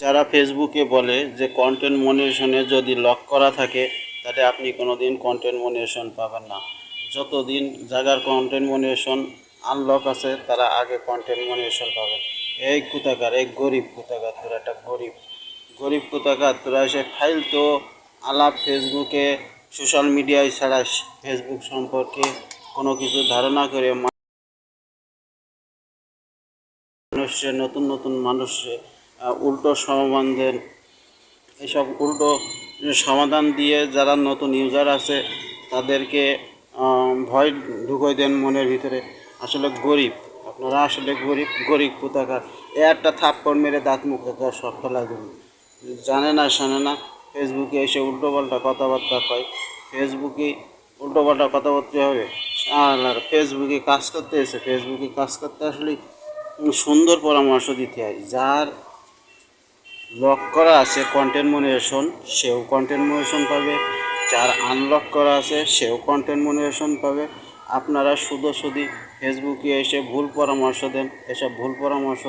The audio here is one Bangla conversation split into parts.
যারা ফেসবুকে বলে যে কন্টেন্ট মনিটেশনে যদি লক করা থাকে, তাহলে আপনি কোনো দিন কন্টেন্ট মনিটেশন পাবেন না। যতদিন জায়গার কন্টেন্ট মনিটেশন আনলক আছে, তারা আগে কন্টেন্ট মনিটেশন পাবেন এই কুতাকার, এই গরিব কুতাকার, তোরা একটা গরিব। গরিব কোথাকার তোরা এসে ফাইল তো আলাপ ফেসবুকে সোশ্যাল মিডিয়ায় ছাড়া ফেসবুক সম্পর্কে কোনো কিছু ধারণা করে মানুষের, নতুন নতুন মানুষের উল্টো সমাধান দেন এইসব উল্টো সমাধান দিয়ে যারা নতুন ইউজার আছে, তাদেরকে ভয় ঢুকাই দেন মনের ভিতরে। আসলে গরিব, আপনারা আসলে গরিব গরিব কোথাকার? এ একটা থাপ্পড় মেরে দাঁত মুখ একটা সব ফেলা জানে না, শোনে না ফেসবুকে এসে উল্টোপাল্টা কথাবার্তা কয়। ফেসবুকে উল্টোপাল্টা কথাবার্তা হবে। আর ফেসবুকে কাজ করতে এসে ফেসবুকে কাজ করতে আসলে সুন্দর পরামর্শ দিতে হয়। যার লক করা আছে কন্টেন্ট মনিরেশন সেও কন্টেন্ট মনিটেশন পাবে। যার আনলক করা আছে, সেও কন্টেন্ট মনিরেশন পাবে। আপনারা শুধু শুধু ফেসবুকে এসে ভুল পরামর্শ দেন। এসব ভুল পরামর্শ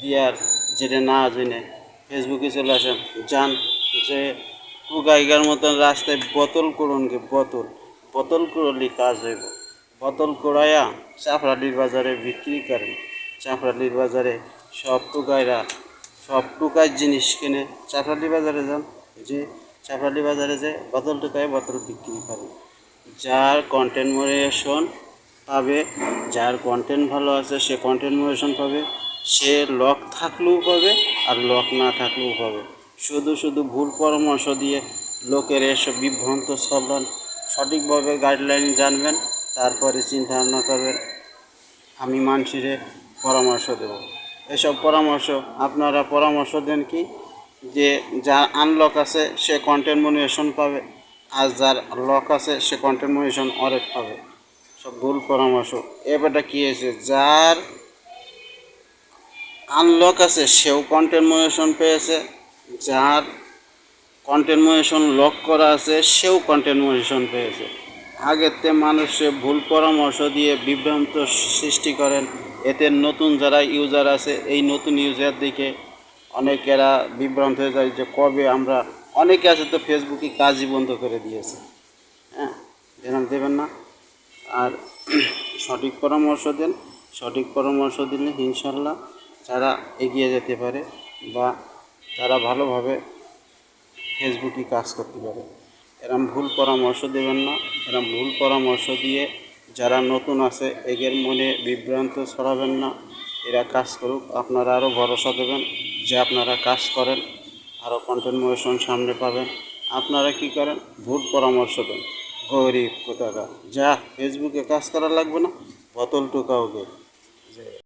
দেওয়ার যেটা না জেনে ফেসবুকে চলে আসেন। যান যে কুগাইগার মতন রাস্তায় বোতল করুন কি বোতল। বোতল করলি কাজ হইব। বোতল করাইয়া চাপড়ালির বাজারে বিক্রি করেন। চাপড়ালির বাজারে সব টুকাইরা সব টুকাই জিনিস কিনে চাপড়ালি বাজারে যান, যে চাপড়ালি বাজারে যে বোতল টুকায় বোতল বিক্রি করে। যার কন্টেন্ট মনিটেশন পাবে, যার কন্টেন্ট ভালো আছে সে কন্টেন্ট মনিটেশন পাবে, সে লক থাকলেও পাবে আর লক না থাকলেও পাবে। শুধু শুধু ভুল পরামর্শ দিয়ে লোকের এসব বিভ্রান্ত সবান সঠিকভাবে গাইডলাইন জানবেন, তারপরে চিন্তা ভাবনা করবেন, আমি মানুষের পরামর্শ দেব। এসব পরামর্শ আপনারা পরামর্শ দেন কি? যে যার আনলক আছে, সে কন্টেন্ট মনিটেশন পাবে, আর যার লক আছে, সে কন্টেন্ট মনিটেশন অরেট পাবে। সব ভুল পরামর্শ। এবারটা কী হয়েছে? যার আনলক আছে, সেও কন্টেন্ট মনিটেশন পেয়েছে, যার কন্টেন্ট মনিটেশন লক করা আছে, সেও কন্টেন্ট মনিটেশন পেয়েছে। আগেতে মানুষে ভুল পরামর্শ দিয়ে বিভ্রান্ত সৃষ্টি করেন এতে নতুন যারা ইউজার আছে, এই নতুন ইউজার দিকে অনেকেরা বিভ্রান্ত হয়ে যায় যে কবে আমরা, অনেকে আছে তো ফেসবুকে কাজই বন্ধ করে দিয়েছে। হ্যাঁ এরকম দেবেন না। আর সঠিক পরামর্শ দেন, সঠিক পরামর্শ দিলে ইনশাল্লাহ যারা এগিয়ে যেতে পারে বা তারা ভালোভাবে ফেসবুকে কাজ করতে পারে। এরম ভুল পরামর্শ দেবেন না। এরম ভুল পরামর্শ দিয়ে যারা নতুন আছে, এদের মনে বিভ্রান্ত ছড়াবেন না। এরা কাজ করুক, আপনারা আরও ভরসা দেবেন যে আপনারা কাজ করেন আরও কন্টেন্ট মোশন সামনে পাবেন। আপনারা কি করেন? ভুল পরামর্শ দেন। গরিব কোথাকার। যা ফেসবুকে কাজ করা লাগবে না, বোতল টুকাও গে। যে